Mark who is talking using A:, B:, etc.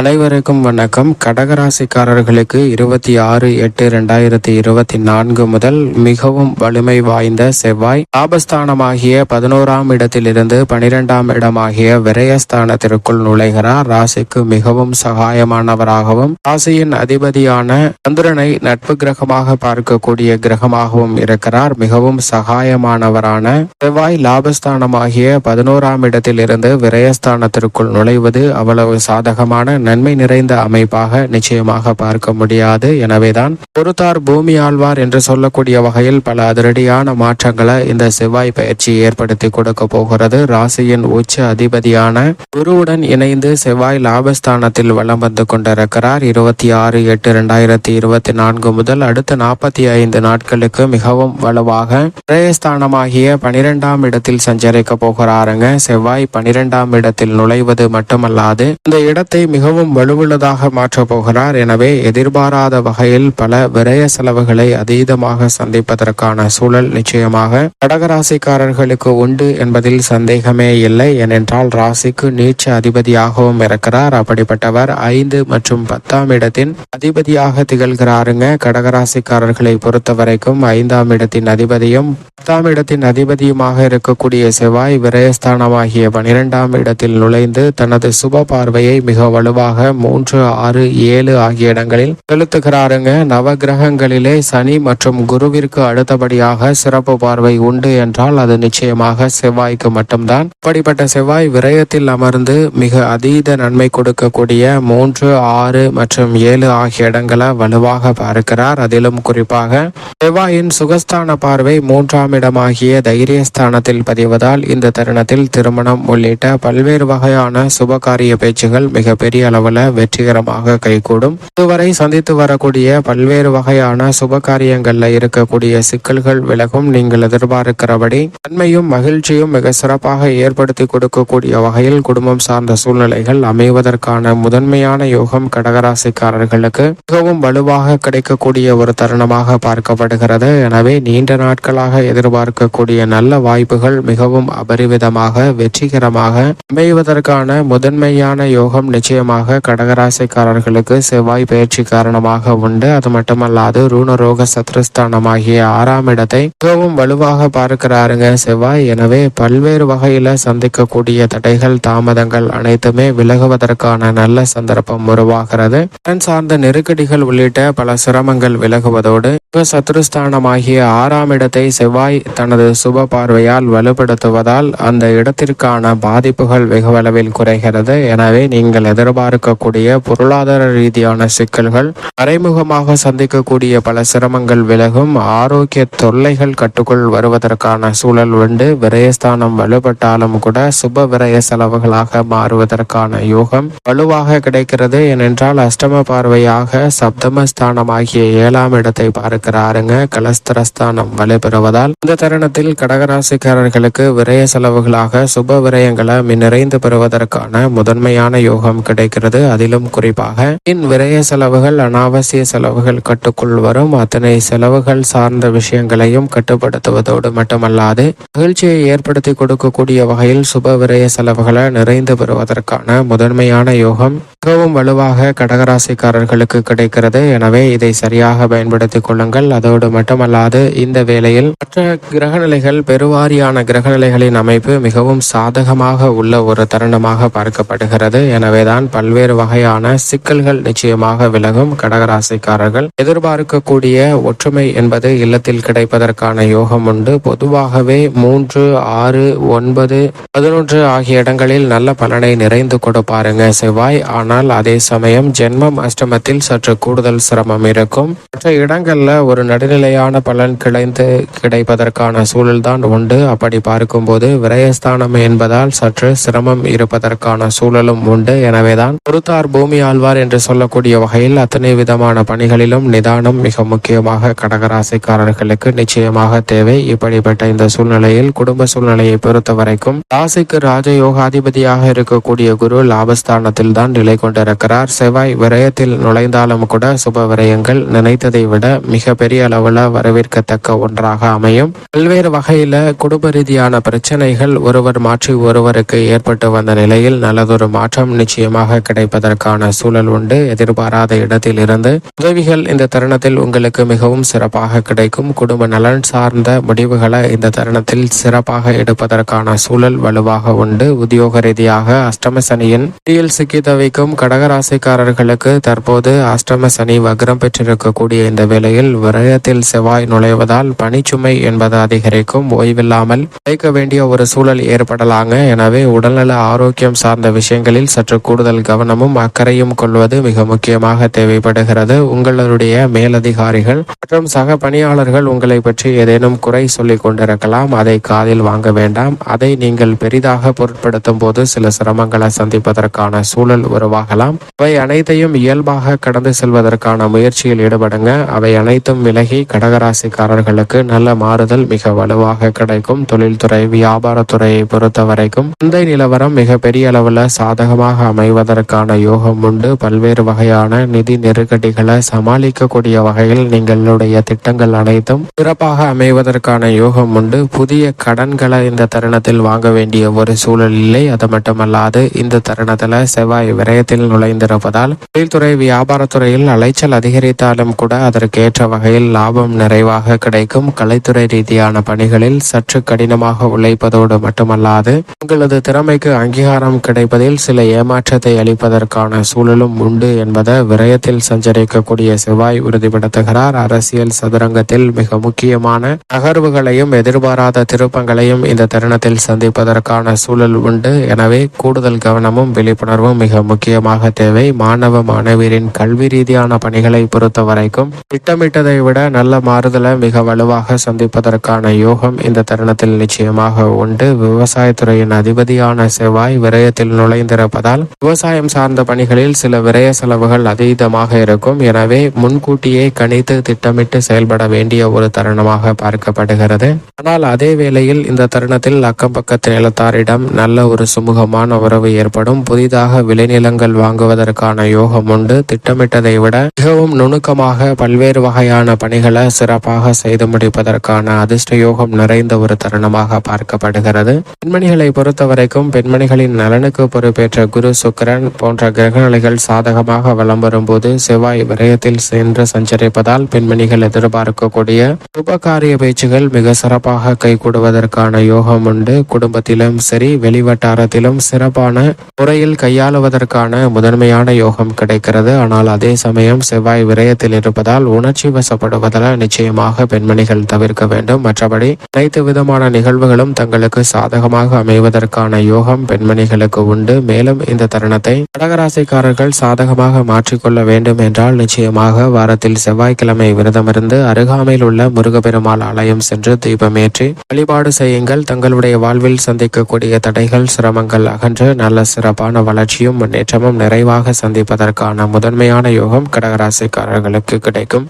A: அனைவருக்கும் வணக்கம். கடகராசிக்காரர்களுக்கு இருபத்தி ஆறு எட்டு ரெண்டாயிரத்தி இருபத்தி நான்கு முதல் மிகவும் வலிமை வாய்ந்த செவ்வாய். லாபஸ்தானமாகிய பதினோராம் இடத்திலிருந்து பனிரெண்டாம் இடமாகிய விரயஸ்தானத்திற்குள் நுழைகிறார். ராசிக்கு மிகவும் சகாயமானவராகவும் ராசியின் அதிபதியான சந்திரனை நட்பு கிரகமாக பார்க்கக்கூடிய கிரகமாகவும் இருக்கிறார். மிகவும் சகாயமானவரான செவ்வாய் லாபஸ்தானமாகிய பதினோராம் இடத்திலிருந்து விரயஸ்தானத்திற்குள் நுழைவது அவ்வளவு சாதகமான நன்மை நிறைந்த அமைப்பாக நிச்சயமாக பார்க்க முடியாது. எனவேதான் பொறுத்தார் பூமி ஆழ்வார் என்று சொல்லக்கூடிய வகையில் பல அதிரடியான மாற்றங்களை இந்த செவ்வாய் பயிற்சி ஏற்படுத்தி கொடுக்க போகிறது. ராசியின் உச்ச அதிபதியான குருவுடன் இணைந்து செவ்வாய் லாபஸ்தானத்தில் வலம் வந்து கொண்டிருக்கிறார். இருபத்தி ஆறு எட்டு இரண்டாயிரத்தி இருபத்தி நான்கு முதல் அடுத்த நாற்பத்தி ஐந்து நாட்களுக்கு மிகவும் வலுவாக பிரயஸ்தானமாகிய பனிரெண்டாம் இடத்தில் சஞ்சரிக்க போகிறாருங்க. செவ்வாய் பனிரெண்டாம் இடத்தில் நுழைவது மட்டுமல்லாது இந்த இடத்தை மிகவும் வலுவுள்ளதாக மாற்றப் போகிறார். எனவே எதிர்பாராத வகையில் பல விரய செலவுகளை அதீதமாக சந்திப்பதற்கான சூழல் நிச்சயமாக கடகராசிக்காரர்களுக்கு உண்டு என்பதில் சந்தேகமே இல்லை. ஏனென்றால் ராசிக்கு நீச்ச அதிபதியாகவும் இருக்கிறார். அப்படிப்பட்டவர் ஐந்து மற்றும் பத்தாம் இடத்தின் அதிபதியாக திகழ்கிறாருங்க. கடகராசிக்காரர்களை பொறுத்த வரைக்கும் ஐந்தாம் இடத்தின் அதிபதியும் பத்தாம் இடத்தின் அதிபதியுமாக இருக்கக்கூடிய செவ்வாய் விரயஸ்தானமாகிய பனிரெண்டாம் இடத்தில் நுழைந்து தனது சுப பார்வையை மிக வலுவாக மூன்று ஆறு ஏழு ஆகிய இடங்களில் செலுத்துகிறாருங்க. நவ கிரகங்களிலே சனி மற்றும் குருவிற்கு அடுத்தபடியாக சிறப்பு பார்வை உண்டு என்றால் அது நிச்சயமாக செவ்வாய்க்கு மட்டும்தான். இப்படிப்பட்ட செவ்வாய் விரயத்தில் அமர்ந்து மிக அதீத நன்மை கொடுக்கக்கூடிய மூன்று ஆறு மற்றும் ஏழு ஆகிய இடங்களை வலுவாக பார்க்கிறார். அதிலும் குறிப்பாக செவ்வாயின் சுகஸ்தான பார்வை மூன்றாம் இடமாகிய தைரியஸ்தானத்தில் பதிவதால் இந்த தருணத்தில் திருமணம் உள்ளிட்ட பல்வேறு வகையான சுபகாரிய பேச்சுகள் மிகப்பெரிய அளவில் வெற்றிகரமாக கைகூடும். இதுவரை சந்தித்து வரக்கூடிய பல்வேறு வகையான சுப காரியங்களில் இருக்கக்கூடிய சிக்கல்கள் விலகும் நீங்கள் எதிர்பார்க்கிறபடி நன்மையும் மகிழ்ச்சியும் மிக சிறப்பாக ஏற்படுத்தி கொடுக்கக்கூடிய வகையில் குடும்பம் சார்ந்த சூழ்நிலைகள் அமைவதற்கான முதன்மையான யோகம் கடகராசிக்காரர்களுக்கு மிகவும் வலுவாக கிடைக்கக்கூடிய ஒரு தருணமாக பார்க்கப்படுகிறது. எனவே நீண்ட நாட்களாக எதிர்பார்க்கக்கூடிய நல்ல வாய்ப்புகள் மிகவும் அபரிவிதமாக வெற்றிகரமாக அமைவதற்கான முதன்மையான யோகம் நிச்சயமாக கடகராசிக்காரர்களுக்கு செவ்வாய் பயிற்சி காரணமாக உண்டு. அது மட்டுமல்லாது ரூணரோக சத்ருஸ்தானமாகிய ஆறாம் இடத்தை மிகவும் வலுவாக பார்க்கிறாருங்க செவ்வாய். எனவே பல்வேறு வகையில சந்திக்கக்கூடிய தடைகள் தாமதங்கள் அனைத்துமே விலகுவதற்கான நல்ல சந்தர்ப்பம் உருவாகிறது. கடன் சார்ந்த நெருக்கடிகள் உள்ளிட்ட பல சிரமங்கள் விலகுவதோடு சத்ருஸ்தானமாகிய ஆறாம் இடத்தை செவ்வாய் தனது சுப பார்வையால் வலுப்படுத்துவதால் அந்த இடத்திற்கான பாதிப்புகள் வெகுவளவில் குறைகிறது. எனவே நீங்கள் எதிர்பார்க்கக்கூடிய பொருளாதார ரீதியான சிக்கல்கள் மறைமுகமாக சந்திக்கக்கூடிய பல சிரமங்கள் விலகும் ஆரோக்கிய தொல்லைகள் கட்டுக்குள் வருவதற்கான சூழல் உண்டு. விரயஸ்தானம் வலுப்பட்டாலும் கூட சுப விரய செலவுகளாக மாறுவதற்கான யோகம் வலுவாக கிடைக்கிறது. ஏனென்றால் அஷ்டம பார்வையாக சப்தமஸ்தானமாகிய ஏழாம் இடத்தை பார்க்க இருக்கிறாருங்க கலஸ்தரஸ்தானம் வலுப்பெறுவதால் இந்த தருணத்தில் கடகராசிக்காரர்களுக்கு விரய செலவுகளாக சுப விரயங்களை நிறைந்து பெறுவதற்கான முதன்மையான யோகம் கிடைக்கிறது. அதிலும் குறிப்பாக இன் விரய செலவுகள் அனாவசிய செலவுகள் கட்டுக்குள் வரும். அத்தனை செலவுகள் சார்ந்த விஷயங்களையும் கட்டுப்படுத்துவதோடு மட்டுமல்லாது மகிழ்ச்சியை ஏற்படுத்தி கொடுக்கக்கூடிய வகையில் சுப விரய செலவுகளை நிறைந்து பெறுவதற்கான முதன்மையான யோகம் மிகவும் வலுவாக கடகராசிக்காரர்களுக்கு கிடைக்கிறது. எனவே இதை சரியாக பயன்படுத்திக் கொள்ளுங்கள். அதோடு மட்டுமல்லாது இந்த வேளையில் மற்ற கிரகநிலைகள் பெருவாரியான கிரகநிலைகளின் அமைப்பு மிகவும் சாதகமாக உள்ள ஒரு தருணமாக பார்க்கப்படுகிறது. எனவேதான் பல்வேறு வகையான சிக்கல்கள் நிச்சயமாக விலகும் கடகராசிக்காரர்கள். எதிர்பார்க்கக்கூடிய ஒற்றுமை என்பது இல்லத்தில் கிடைப்பதற்கான யோகம் உண்டு. பொதுவாகவே மூன்று ஆறு ஒன்பது பதினொன்று ஆகிய இடங்களில் நல்ல பலனை நிறைந்து கொடுப்பாருங்க செவ்வாய். ஆனால் ஆனால் அதே சமயம் ஜென்மம் அஷ்டமத்தில் சற்று கூடுதல் சிரமம் இருக்கும். மற்ற இடங்கள்ல ஒரு நடுநிலையான பலன் கிடைந்து கிடைப்பதற்கான சூழல் தான் உண்டு. அப்படி பார்க்கும்போது விரயஸ்தானம் என்பதால் சற்று சிரமம் இருப்பதற்கான சூழலும் உண்டு. எனவேதான் பொறுத்தார் பூமி ஆழ்வார் என்று சொல்லக்கூடிய வகையில் அத்தனை விதமான பணிகளிலும் நிதானம் மிக முக்கியமாக கடகராசிக்காரர்களுக்கு நிச்சயமாக தேவை. இப்படிப்பட்ட இந்த சூழ்நிலையில் குடும்ப சூழ்நிலையை பொறுத்த வரைக்கும் ராசிக்கு ராஜயோகாதிபதியாக இருக்கக்கூடிய குரு லாபஸ்தானத்தில் தான் நிலை கொண்டிருக்கிறார். செவ்வாய் விரயத்தில் நுழைந்தாலும் கூட சுப விரயங்கள் நினைத்ததை விட மிக பெரிய அளவுல வரவேற்கத்தக்க ஒன்றாக அமையும். பல்வேறு வகையில குடும்ப ரீதியான பிரச்சனைகள் ஒருவர் மாற்றி ஒருவருக்கு ஏற்பட்டு வந்த நிலையில் நல்லதொரு மாற்றம் நிச்சயமாக கிடைப்பதற்கான சூழல் உண்டு. எதிர்பாராத இடத்தில் இருந்து உதவிகள் இந்த தருணத்தில் உங்களுக்கு மிகவும் சிறப்பாக கிடைக்கும். குடும்ப நலன் சார்ந்த முடிவுகளை இந்த தருணத்தில் சிறப்பாக எடுப்பதற்கான சூழல் வலுவாக உண்டு. உத்தியோக ரீதியாக அஷ்டம சனியின் சிக்கி தவிக்கும் கடகராசிக்காரர்களுக்கு தற்போது அஷ்டம சனி வக்ரம் பெற்றிருக்கக்கூடிய இந்த வேளையில் விரயத்தில் செவ்வாய் நுழைவதால் பணிச்சுமை என்பது அதிகரிக்கும். ஓய்வில்லாமல் கிடைக்க வேண்டிய ஒரு சூழல் ஏற்படலாங்க. எனவே உடல்நல ஆரோக்கியம் சார்ந்த விஷயங்களில் சற்று கூடுதல் கவனமும் அக்கறையும் கொள்வது மிக முக்கியமாக தேவைப்படுகிறது. உங்களுடைய மேலதிகாரிகள் மற்றும் சக பணியாளர்கள் உங்களை பற்றி ஏதேனும் குறை சொல்லிக் கொண்டிருக்கலாம். அதை காதில் வாங்க வேண்டாம். அதை நீங்கள் பெரிதாக பொருட்படுத்தும் போது சில சிரமங்களை சந்திப்பதற்கான சூழல் ஆகலாம் அவை அனைத்தையும் இயல்பாக கடந்து செல்வதற்கான முயற்சியில் ஈடுபடுங்க. அவை அனைத்தும் விலகி கடகராசிக்காரர்களுக்கு நல்ல மாறுதல் மிக வலுவாக கிடைக்கும். தொழில்துறை வியாபாரத்துறையை பொறுத்த வரைக்கும் சந்தை நிலவரம் மிக பெரிய அளவுல சாதகமாக அமைவதற்கான யோகம் உண்டு. பல்வேறு வகையான நிதி நெருக்கடிகளை சமாளிக்கக்கூடிய வகையில் நீங்களுடைய திட்டங்கள் அனைத்தும் சிறப்பாக அமைவதற்கான யோகம் உண்டு. புதிய கடன்களை இந்த தருணத்தில் வாங்க வேண்டிய ஒரு சூழல் இல்லை. அது மட்டுமல்லாது இந்த தருணத்துல செவ்வாய் விரயத்தில் நுழைந்திருப்பதால் தொழில்துறை வியாபாரத்துறையில் அலைச்சல் அதிகரித்தாலும் கூட அதற்கேற்ற வகையில் லாபம் நிறைவாக கிடைக்கும். கலைத்துறை ரீதியான பணிகளில் சற்று கடினமாக உழைப்பதோடு மட்டுமல்லாது உங்களது திறமைக்கு அங்கீகாரம் கிடைப்பதில் சில ஏமாற்றத்தை அளிப்பதற்கான சூழலும் உண்டு என்பதை விரயத்தில் சஞ்சரிக்கக்கூடிய செவ்வாய் உறுதிப்படுத்துகிறார். அரசியல் சதுரங்கத்தில் மிக முக்கியமான நகர்வுகளையும் எதிர்பாராத திருப்பங்களையும் இந்த தருணத்தில் சந்திப்பதற்கான சூழல் உண்டு. எனவே கூடுதல் கவனமும் விழிப்புணர்வும் மிக முக்கியம் முக்கியமாக தேவை. மாணவ மாணவியரின் கல்வி ரீதியான பணிகளை பொறுத்த வரைக்கும் திட்டமிட்டதை விட நல்ல மாறுதலை மிக வலுவாக சந்திப்பதற்கான யோகம் இந்த தருணத்தில் நிச்சயமாக உண்டு. விவசாயத்துறையின் அதிபதியான செவ்வாய் விரயத்தில் நுழைந்திருப்பதால் விவசாயம் சார்ந்த பணிகளில் சில விரய செலவுகள் அதீதமாக இருக்கும். எனவே முன்கூட்டியே கணித்து திட்டமிட்டு செயல்பட வேண்டிய ஒரு தருணமாக பார்க்கப்படுகிறது. ஆனால் அதே வேளையில் இந்த தருணத்தில் அக்கம் பக்கத்து நிலத்தாரிடம் நல்ல ஒரு சுமூகமான உறவு ஏற்படும். புதிதாக விளைநிலங்கள் வாங்குவதற்கான யோகம் உண்டு. திட்டமிட்டதை விட மிகவும் நுணுக்கமாக பல்வேறு வகையான பணிகளை சிறப்பாக செய்து முடிப்பதற்கான அதிர்ஷ்ட யோகம் நிறைந்த ஒரு தருணமாக பார்க்கப்படுகிறது. பெண்மணிகளை பொறுத்தவரைக்கும் பெண்மணிகளின் நலனுக்கு பொறுப்பேற்ற குரு சுக்கரன் போன்ற கிரகநிலைகள் சாதகமாக வலம் வரும்போது செவ்வாய் விரயத்தில் சென்று சஞ்சரிப்பதால் பெண்மணிகள் எதிர்பார்க்கக்கூடிய உபகாரிய பேச்சுகள் மிக சிறப்பாக கைகூடுவதற்கான யோகம் உண்டு. குடும்பத்திலும் சரி வெளிவட்டாரத்திலும் சிறப்பான முறையில் கையாளுவதற்கான முதன்மையான யோகம் கிடைக்கிறது. ஆனால் அதே சமயம் செவ்வாய் விரயத்தில் இருப்பதால் உணர்ச்சி வசப்படுவதால் நிச்சயமாக பெண்மணிகள் தவிர்க்க வேண்டும். மற்றபடி அனைத்து விதமான நிகழ்வுகளும் தங்களுக்கு சாதகமாக அமைவதற்கான யோகம் பெண்மணிகளுக்கு உண்டு. மேலும் இந்த தருணத்தை கடகராசிக்காரர்கள் சாதகமாக மாற்றிக்கொள்ள வேண்டும் என்றால் நிச்சயமாக வாரத்தில் செவ்வாய்க்கிழமை விரதமிருந்து அருகாமையில் உள்ள முருகப்பெருமாள் ஆலயம் சென்று தீபமேற்றி வழிபாடு செய்யுங்கள். தங்களுடைய வாழ்வில் சந்திக்கக்கூடிய தடைகள் சிரமங்கள் அகன்று நல்ல சிறப்பான வளர்ச்சியும் முன்னேற்றம் முன்னேற்றமும் நிறைவாக சந்திப்பதற்கான முதன்மையான யோகம் கடகராசிக்காரர்களுக்கு கிடைக்கும்.